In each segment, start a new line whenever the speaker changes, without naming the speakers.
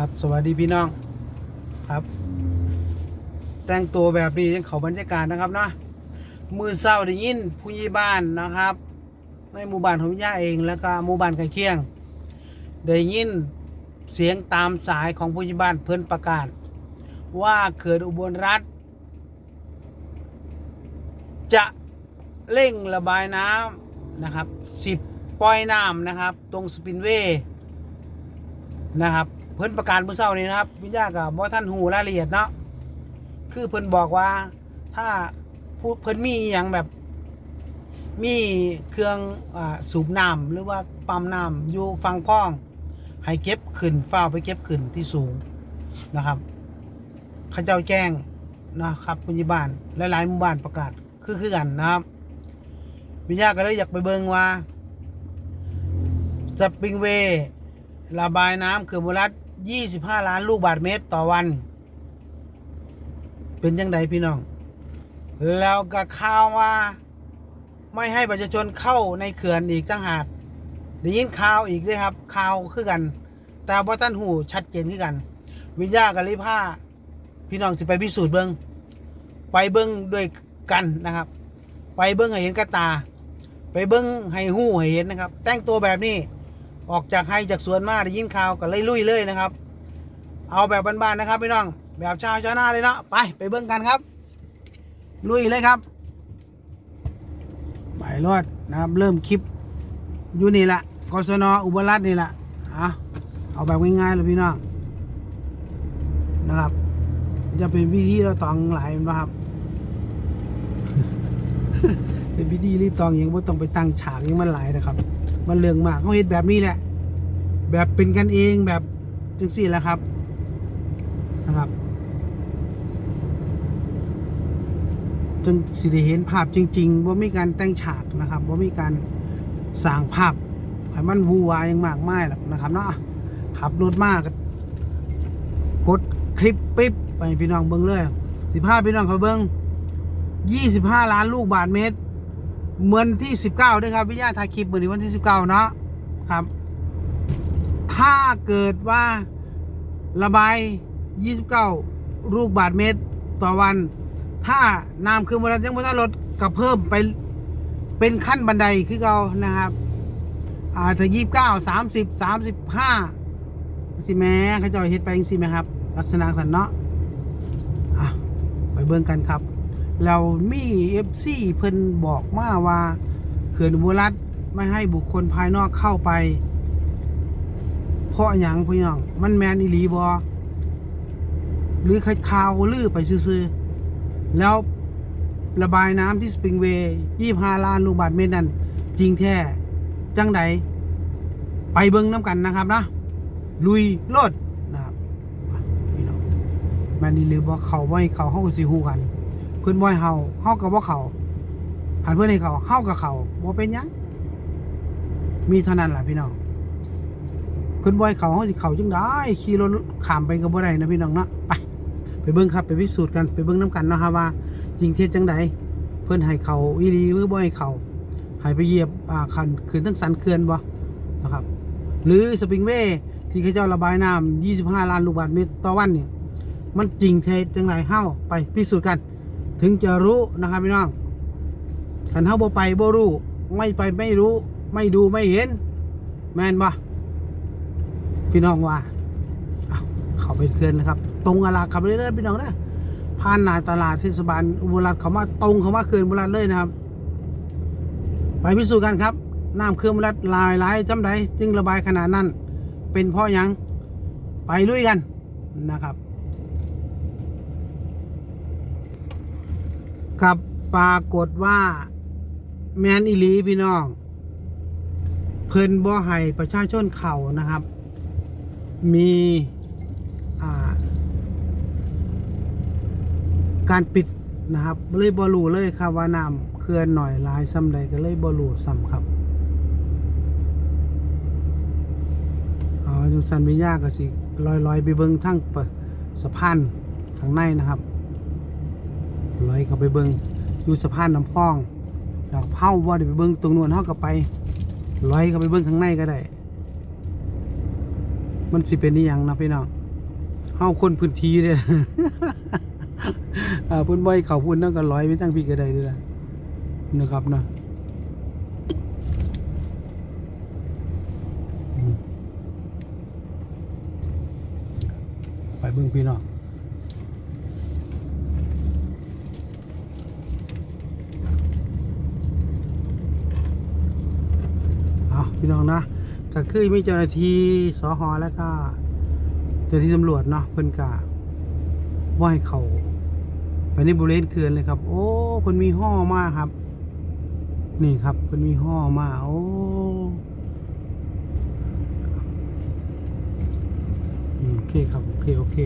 ครับสวัสดีพี่น้องครับ แต่งตัวแบบนี้ยังเขาบรรยากาศนะครับเนาะมือเศร้าได้ยินผู้ใหญ่บ้านนะครับในหมู่บ้านของย่าเองแล้วก็หมู่บ้านใกล้เคียงได้ยินเสียงตามสายของผู้ใหญ่บ้านเพิ่นประกาศ ว่าเขื่อนอุบลรัฐ จะเร่งระบายน้ำนะครับ10ปล่อยน้ำนะครับ ตรงสปินเวย์นะครับ เพิ่นประกาศเมื่อเช้านี้นะครับ วิญญากับบ่ท่านหูรายละเอียดเนาะคือเพิ่นบอกว่าถ้าผู้เพิ่นมีอย่างแบบ มีเครื่องอาสูบน้ำหรือว่าปั๊มน้ำอยู่ฝั่งคลอง ให้เก็บขึ้นฝ้าไปเก็บขึ้นที่สูงนะครับเขาเจ้าแจ้งนะครับปุญญบ้านหลายๆหมู่บ้านประกาศคือคือกันนะครับ วิญญาก็เลยอยากไปเบิงว่าสปริงเวย์ระบายน้ำเขื่อนบุรัต 25 ล้านลูกบาทเมตรต่อวัน เป็นยังไงพี่น้อง แล้วก็ข่าวว่า ไม่ให้ประชาชนเข้าในเขื่อนอีกตั้งหากได้ยินข่าวอีกด้วยครับข่าวคือกัน แต่ว่าท่านหูชัดเจนคือกัน วิญญากับลิผ้าพี่น้องสิไปพิสูจน์เบิงไปเบิงด้วยกันนะครับ ไปเบิ้งให้เห็นกระตา ไปเบิ้งให้หู้ให้เห็นนะครับ แต่งตัวแบบนี้ ออกจากให้จากสวนมาได้ยินข่าวก็เลยลุยเลยนะครับ เอาแบบบ้านๆนะครับพี่น้อง แบบชาวชาวนาเลยเนาะไปไปเบิ้งกันครับ ลุยเลยครับไปรอดนะครับ เริ่มคลิปอยู่นี่แหละกศนอุบลรัฐนี่แหละเอาเอาแบบง่ายๆเลยพี่น้องนะครับ จะเป็นวิธีเราตองหลายนะครับ เป็นพิธีรีตองยังไม่ต้องไปตั้งฉากยังมันหลายนะครับ มันเรื่องมากเขาเห็นแบบนี้แหละ แบบเป็นกันเองแบบจังสี่แหละครับนะครับจนสิได้เห็นภาพจริงๆว่ามีการแต่งฉากนะครับว่ามีการสร้างภาพให้มันวูวายังมากมายหรอกนะครับเนาะขับรถมากกดคลิปปิ๊บไปพี่น้องเบิ้งเลยสิพาพี่น้องเขาเบิ้ง25ล้านลูกบาทเมตร เหมือนที่ 19ด้วยครับ วิทยาถ่ายคลิปเหมือนวันที่ 19 เนาะครับ ถ้าเกิดว่าระบาย 29 ลูกบาทเมตรต่อวัน ถ้าน้ำคือมันยังไม่ต้ลดกับเพิ่มไปเป็นขั้นบันไดคือเรานะครับ อาจจะยี่สิบเก้าสามสิบสามสิบห้าสิแม่เขาจะเอาเฮ็ดไปยังสิไหมครับ ลักษณะสันเนาะอะไปเบิ่งกันครับ เรามีเอฟซีเพิ่นบอกมาว่าเขื่อนอุบลรัฐไม่ให้บุคคลภายนอกเข้าไป เพราะอย่างพี่น้อง มันแมนอีหลีบอหรือข่าวลือไปซื่อๆแล้วระบายน้ำที่สปริงเวย์ยี่ห้าล้านลูกบาทเมตรนั้น จริงแท้จังใดไปเบิ้งน้ำกันนะครับนะลุยโลดนะครับอะพี่น้องแมนอีหรือบ่เขาบ่ให้เขาเฮาก็สิฮู้กัน พื่อนบ่ให้เฮาเฮากับว่าเขาหันเพื่อนให้เขาเฮากับเขาบ่เป็นหยังมีเท่านั้นแหละพี่น้องเพื่อนบ่ให้เขาเฮาสิเขาจังได้ขี่รถข้ามไปก็บ่ได้นะพี่น้องเนาะไปไปเบิ่งครับไปพิสูจน์กันไปเบิ่งน้กันเนาะครับว่าจริงเท็จจังใดเพื่อนให้เขาอีหลีหรือบ่ให้เขาให้ไปเหยียบอ่าคันคืนทั้งสันเขื่อนบ่นะครับ หรือสปริงเวย์ที่เขาเจ้าระบายน้ำ25 ล้านลูกบาศก์เมตรต่อวันเนี่ยมันจริงเท็จจังไดเฮาไปพิสูจน์กัน ถึงจะรู้นะครับพี่น้องขันเฮาบ่ไปบ่รู้ ไม่ไปไม่รู้ ไม่ดูไม่เห็น แมนบ่พี่น้องว่าเอาเขาไปเคลื่อนนะครับ ตรงอาลาขับเรื่อยๆพี่น้องนะผ่านนาตลาดเทศบาลอุบลรัตเขามาตรงเขามาเคือนอุบลรัตเลยนะครับ ไปพิสูจน์กันครับน้ำเคื่อนอุบลรัตลายหลายจำไดจึงระบายขนาดนั้น เป็นเพราะยังไปลุยกันนะครับ กับปรากฏว่า แมนอีหลีพี่น้อง เพิ่นบ่ให้ประชาชนเข่านะครับ มีการปิดนะครับเลยบ่รู้เลยครับว่าน้ำเขื่อนหน่อยลายซ้ำใดก็เลยบ่รู้ซ้ำครับอ๋อจังสันไม่ยาก็สิลอยลอยไปเบิ่งทั้งสะพานข้างในนะครับ ลอยเข้าไปเบิงอยู่สะพานน้ำพองดอกเผาว่าได้ไปเบิงตรงนู้นเฮาก็ไปลอยเข้าไปเบิงข้างในก็ได้ มันสิเป็นนี่ยังนะพี่น้องเฮาคนพื้นที่เด้ออ่าพิ่นบ่ให้เขาพุ่นนั่นก็ร้อยไปตั้งพี่ก็ได้ด้อล่ะนะครับนะไปเบิ่งพี่น้อง เอา พี่น้องนะก็คือมีเจ้าหน้าที่สหอแล้วก็เจ้าหน้าที่ตำรวจเนาะเพิ่นกะว่าให้เขาไปในบริเวณเขื่อนเลยครับ โอ้เพิ่นมีห่อมากครับ นี่ครับเพิ่นมีห่อมากโอ้โอเคครับโอเคโอเค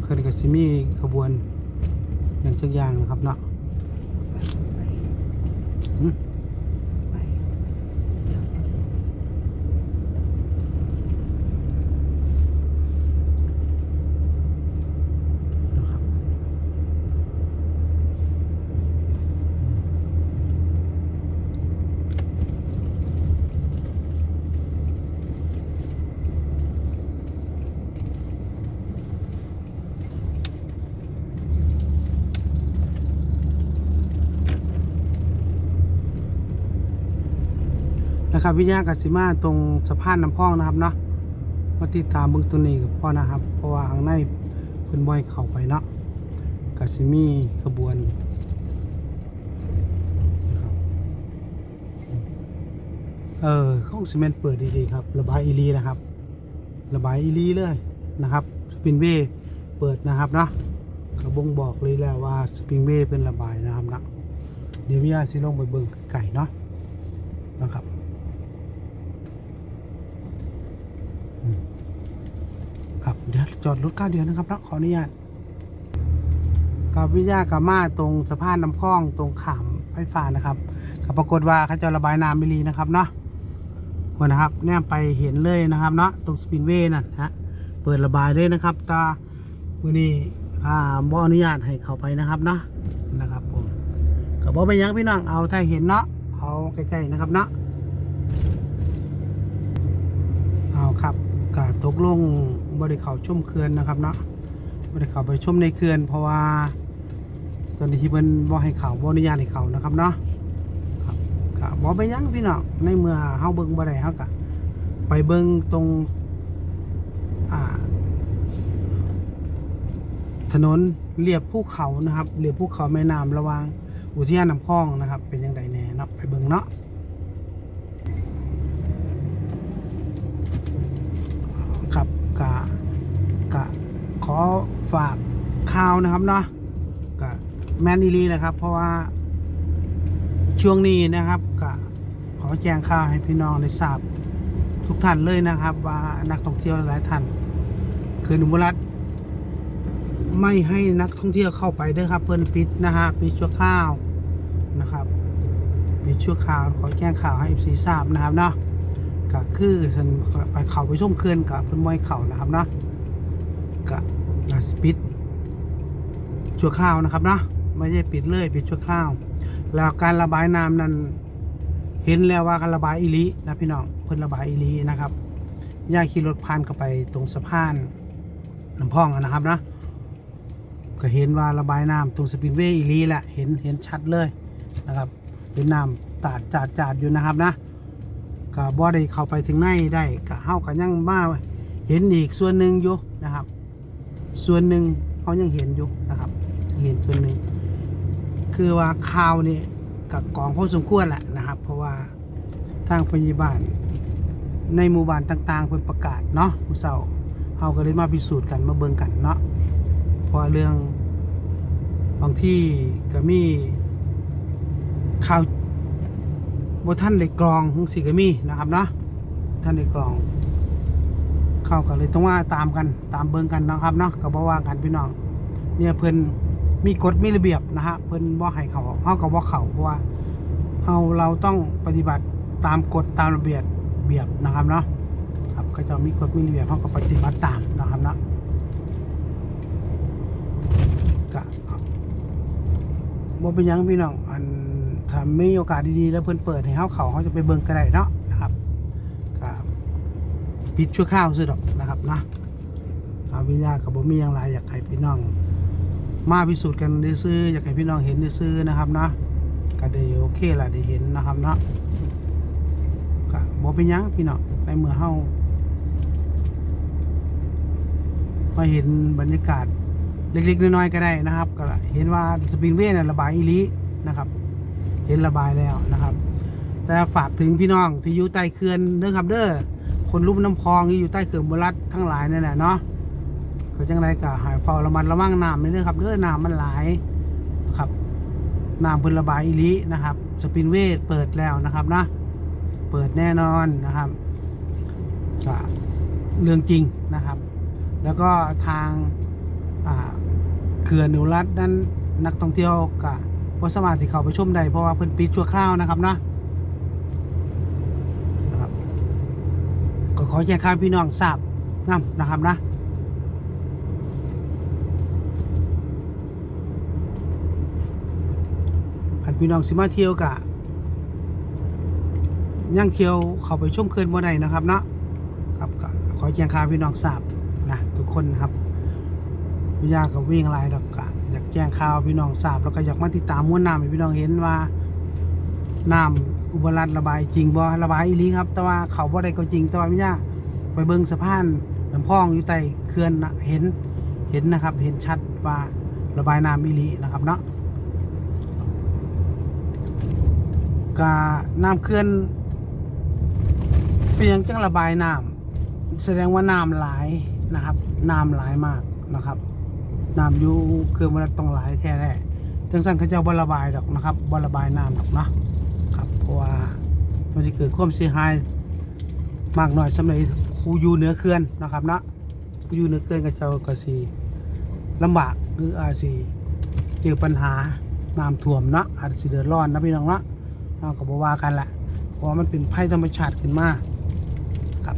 เพิ่นก็สิมีขบวนอย่างจักอย่างนะครับเนาะ
ไป
อืม
ไป
นะครับ นะครับวิญญาณกัสิมาตรงสะพานน้ำพองนะครับเนาะมาติดตามเบื้องตัวนี้กับพ่อนะครับ เพราะว่าข้างในเพิ่นบ่อยเข้าไปเนาะกัสิมีขบวนเออห้องซีเมนต์เปิดดีๆครับ ระบายอีหลีนะครับ ระบายอีหลีเลยนะครับสปริงเวย์เปิดนะครับเนาะกระบงบอกเลยแล้วว่าสปริงเวย์เป็นระบายนะครับนะเดี๋ยววิญญาณสิลงไปเบิ่งไก่เนาะนะครับ ครับเดี๋ยวจอดรถก้าวเดียวนะครับนะขออนุญาตกับวิทยากามาตรงสะพานน้ำพองตรงขามไฟฟ้านะครับก็ปรากฏว่าเขาจะระบายน้ำไม่รีนะครับเนาะคนนะครับแนมไปเห็นเลยนะครับเนาะตรงสปินเวย์นั่นฮะเปิดระบายเลยนะครับตามือนี้อ่าบ่อนุญาตให้เข้าไปนะครับเนาะนะครับผมก็บอกไปยังพี่น้องเอาถ้าเห็นเนาะเอาใกล้ๆนะครับเนาะเอาครับก็ตกลง บริเขาชมเขื่อนนะครับเนาะบริเขาไปชมในเขื่อนเพราะว่าตอนนี้ที่เพิ่นบ่ให้เขาบ่อนุญาตให้เขานะครับเนาะครับก็บ่ไปยังพี่น้องในเมื่อเฮาเบิ่งบ่ได้เฮาก็ไปเบิ่งตรงอ่าถนนเรียบภูเขานะครับเรียบภูเขาแม่น้ำระวางอุทยานน้ำพองนะครับ เป็นยังไงแน่เนาะไปเบิ่งเนาะ ครับ กะกะขอฝากข่าวนะครับเนาะกะแมนอีลีนะครับ เพราะว่าช่วงนี้นะครับกะขอแจ้งข่าวให้พี่น้องได้ทราบทุกท่านเลยนะครับ ว่านักท่องเที่ยวหลายท่านคือหนุ่มรัฐไม่ให้นักท่องเที่ยวเข้าไปด้อครับ เพิ่นปิดนะฮะปิดชั่วคราวนะครับปิดชั่วคราวขอแจ้งข่าวให้ FC ทราบนะครับเนาะ ก็คือฉันไปเขาไปชมเขื่อนกับเพิ่นมวยเขานะครับเนาะก็อาจสิปิดชั่วคราวนะครับเนาะไม่ใช่ปิดเลยปิดชั่วคราว แล้วการระบายน้ำนั้นเห็นแล้วว่าการระบายอีหลีนะพี่น้องเพิ่นระบายอีหลีนะครับย่าขี่รถผ่านเข้าไปตรงสะพานน้ำพองนะครับนะก็เห็นว่าระบายน้ำตรงสปินเวย์อีลีแหละเห็นเห็นชัดเลยนะครับ เป็นน้ำตาดจาดจาดอยู่นะครับนะ ก็บ่ได้เข้าไปถึงในได้ก็เฮาก็ยังมาเห็นอีกส่วนหนึ่งอยู่นะครับ ส่วนหนึ่งเขายังเห็นอยู่นะครับเห็นส่วนหนึ่งคือว่าข่าวนี่กับกองพอสมควรแหละนะครับ เพราะว่าทางพยาบาลในหมู่บ้านต่างๆเพิ่นประกาศเนาะผู้เฒ่าเฮาก็เลยมาพิสูจน์กันมาเบิ่งกันเนาะเพราะเรื่องบางที่ก็มีข่าว บท่านได้กรองทั้งสี่ก็มีนะครับเนาะท่านได้กรอง เข้ากันเลยต้องว่าตามกันตามเบิ่งกันนะครับเนาะก็บ่ว่ากันพี่น้องเนี่ยเพิ่นมีกฎมีระเบียบนะฮะเพิ่นบ่ให้เขาเฮาก็บ่เขาเพราะว่าเฮาเราต้องปฏิบัติตามกฎตามระเบียบเบียบนะครับเนาะครับก็จะมีกฎมีระเบียบเฮาก็ปฏิบัติตามนะครับเนาะก็บ่เป็นหยังพี่น้องอัน ถ้ามีโอกาสดีๆแล้วเพิ่นเปิดให้เฮาเขาเขาจะไปเบิ่งก็ได้เนาะนะครับก็ปิดชั่วคราวซื่อดอกนะครับนะอาวิญญากับบ่มีอย่างไรอยากให้พี่น้อง มาพิสูจน์กันซื้ออยากให้พี่น้องเห็นซื้อนะครับนะก็ได้โอเคละได้เห็นนะครับเนาะก็บ่เป็นยังพี่น้องในเมื่อเฮามาเห็นบรรยากาศเล็กๆน้อยๆก็ได้นะครับ ก็เห็นว่าสปริงเวย์น่ะระบายอีลีนะครับ เห็นระบายแล้วนะครับ แต่ฝากถึงพี่น้องที่อยู่ใต้เขื่อนเด้อครับเด้อคนรุ่มน้ำพองที่อยู่ใต้เขื่อนบรัดทั้งหลายนั่แหละเนาะก็จังไรก็หายเฝ้าระมัดระวังน้ำนี่เด้อครับเด้อน้ำมันหลายนะครับน้ำเพิ่นระบายอีลีนะครับ สปินเวย์เปิดแล้วนะครับนะเปิดแน่นอนนะครับก็เรื่องจริงนะครับ แล้วก็ทางเขื่อนอุรัตนั้นนักท่องเที่ยวก็บ่ สามารถที่เข้าไปชมได้เพราะว่าเพิ่นปิดชั่วคราวนะครับนะนะครับก็ขอแจ้งข่าวพี่น้องทราบนํนะครับนะพันพี่น้องสิมาเที่ยวกะยังเที่ยวเข้าไปชมเขื่อนบ่ได้นะครับเนาะครับก็ขอแจ้งข่าวพี่น้องทราบนะทุกคนครับวิยากับวิ่งหลายดอกกะ แจ้งข่าวพี่น้องทราบแล้วก็อยากมาติดตามมวลน้ำให้พี่น้องเห็นว่าน้ำอุบลรัตระบายจริงบ่ระบายอีหลีครับ แต่ว่าเขาบ่ได้ก็จริงแต่ว่าวิยาไปเบิ่งสะพานน้ำพองอยู่ใต้เขื่อนนะเห็นเห็นนะครับ เห็นชัดว่าระบายน้ำอีหลีนะครับเนาะกาน้ำเขื่อนเพียงจังระบายน้ำแสดงว่าน้ำหลายนะครับน้ำหลายมากนะครับ น้ำอยู่เครื่องมันต้องหลายแท้แน่จังสั่นเขาจะบระบายดอกนะครับบระบายน้ำดอกเนาะครับ เพราะว่ามันจะเกิดความเสียหายมากหน่อยสำหรับครูอยู่เหนือเขื่อนนะครับเนาะผู้อยู่เหนือเขื่อนก็เจ้าก็สิลำบากหรืออาจสิเจอปัญหาน้ำท่วมเนาะอาจสิเดือดร้อนนะพี่น้องเนาะเอาก็บ่ว่ากันแหละเพราะมันเป็นภัยธรรมชาติขึ้นมาครับ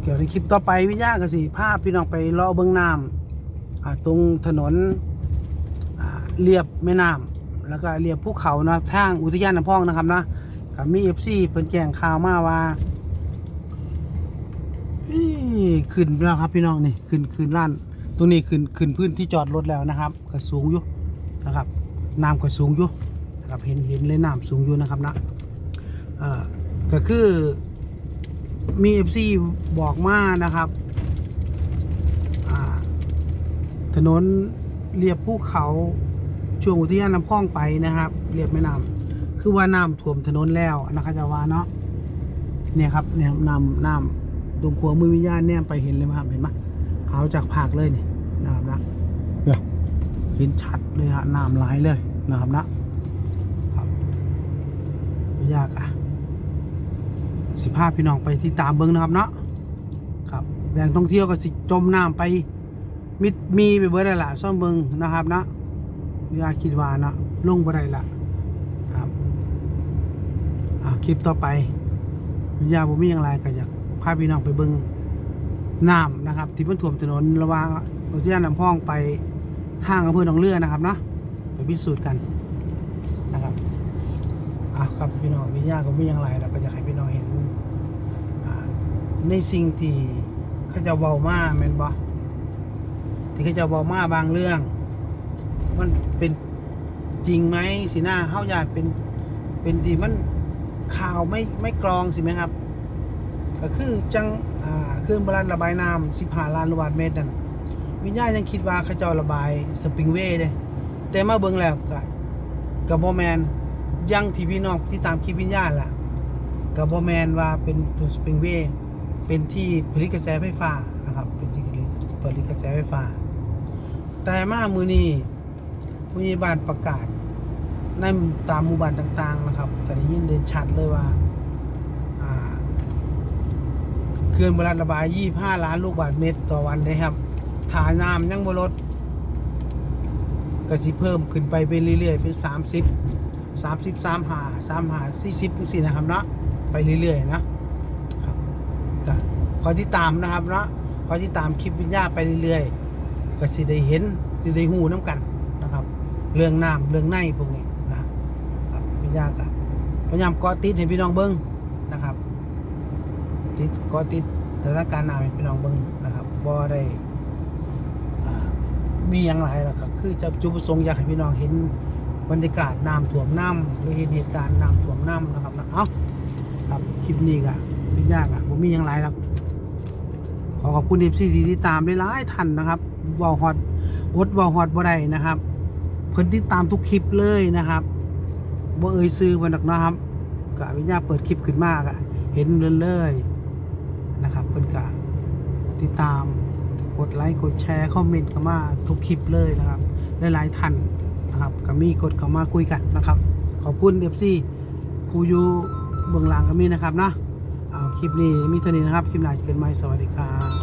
เกี่ยวในคลิปต่อไปวิญญาณกสิภาพพี่น้องไปรอเบื้องน้ำ ตรงถนนเรียบแม่น้ำแล้วก็เรียบภูเขานะทางอุทยานน้ำพองนะครับนะกับมีเอฟซีเพิ่นแจ้งข่าวมาว่าขึ้นแล้วครับพี่น้องนี่ขึ้นขึ้นล้านตรงนี้ขึ้นขึ้นพื้นที่จอดรถแล้วนะครับก็สูงอยู่นะครับน้ำก็สูงอยู่นะครับเห็นเห็นเลยน้ำสูงอยู่นะครับนะเออก็คือมีเอฟซีบอกมานะครับอ่า ถนนเรียบภูเขาช่วงอุทยานน้ำพองไปนะครับเรียบแม่น้ำคือว่าน้ำท่วมถนนแล้วนะครับจะว่าเนาะเนี่ยครับเนี่ยน้ำน้ำตรงขัวมือวิญญาณเนี่ยไปเห็นเลยมั้ยครับเห็นไหมเอาจากภาคเลยนี่นะครับนะเนี่ยเห็นชัดเลยฮะน้ำไหลเลยนะครับนะครับไม่ยากอะสิพาพี่น้องไปที่ตามเบิ้งนะครับเนาะครับแหล่งท่องเที่ยวก็สิจมน้ำไป มิดมีไปเบิดแล้วล่ะซ่อมเบิ้งนะครับเนาะอยาคิดว่าเนาะลงบ่ได้ละครับอ่าคลิปต่อไปวิญญาบ่มีอย่างไรก็อยากพาพี่น้องไปเบิ้งน้ำนะครับ ที่มันท่วมถนนระหว่างอุทยานน้ำพองไปทางอำเภอหนองเรือนะครับเนาะไปพิสูจน์กันนะครับอะครับพี่น้องวิญญาณก็ไม่อยังไรเราก็อยากให้พี่น้องเห็นในสิ่งที่เขาจะเบามาแม่นบ่ ที่เขาจะเบามาบางเรื่อง มันเป็นจริงไหมสิหน้าเฮาญาติเป็นเป็นที่มันข่าวไม่ไม่กรองสิไหมครับก็คือจังอ่าเครื่องบรันระบายน้ำ15ล้านลูกบาศก์เมตรนั่นวิญญาณยังคิดว่าเขาเจ้าระบายสปริงเวย์เด้แต่มาเบิ่งแล้วก็ก็บ่แมนยังที่พี่น้องที่ตามคลิปวิญญาณล่ะกับบอแมนว่าเป็นตัวสปริงเวย์เป็นที่ผลิตกระแสไฟฟ้านะครับเป็นที่ผลิตกระแสไฟฟ้า แต่มามือนี้ผู้ใหญ่บ้านประกาศในตามหมู่บ้านต่าง ๆ นะครับก็ได้ยินเด่นชัดเลยว่าเขื่อนบรันระบาย 25 ล้านลูกบาศก์เมตรต่อวันเลยครับฐานน้ำยังบ่ลดก็สิเพิ่มขึ้นไปเป็นเรื่อยๆ เป็น 30สามสิบสามหาสามหาสี่สินะครับเนาะไปเรื่อยๆนะครับก็คอที่ตามนะครับเนาะคอที่ตามคลิปวิญญาไปเรื่อยๆ ก็สิได้เห็นสิได้หูน้ำกันนะครับ เรื่องน้ำเรื่องในพวกนี้นะครับวิญญาก็พยายามเกาะติดให้พี่น้องเบิ้งนะครับ ติดเกาะติดสถานการณ์น้ำให้พี่น้องเบิ้งนะครับบ่ได้มีอย่างไรล่ะครับคือจะจุดประสงค์อยากให้พี่น้องเห็นบรรยากาศน้ำท่วมน้ำหรือเห็นเหตุการณ์น้ำท่วมน้ำนะครับนะเอ้าครับคลิปนี้ก็ไม่ยากอะผมมีอย่างไรล้ว ขอขอบคุณเอฟซีที่ตามได้หลายท่านนะครับวอลฮอตอดวอลฮอตบ่ได้นะครับ เพิ่นติดตามทุกคลิปเลยนะครับบ่เอ่ยซื้อมันดอกนะครับกะวิญญาเปิดคลิปขึ้นมากอะเห็นเลยเลยนะครับ เพิ่นกะติดตามกดไลค์กดแชร์คอมเมนต์เข้ามาทุกคลิปเลยนะครับหลายๆท่านนะครับก็มีกดเข้ามาคุยกันนะครับ ขอบคุณเอฟซีผู้อยู่เบื้องหลังก็มีนะครับนะ คลิปนี้มีเท่านี้นะครับ คลิปหน้าเจอกันใหม่สวัสดีครับ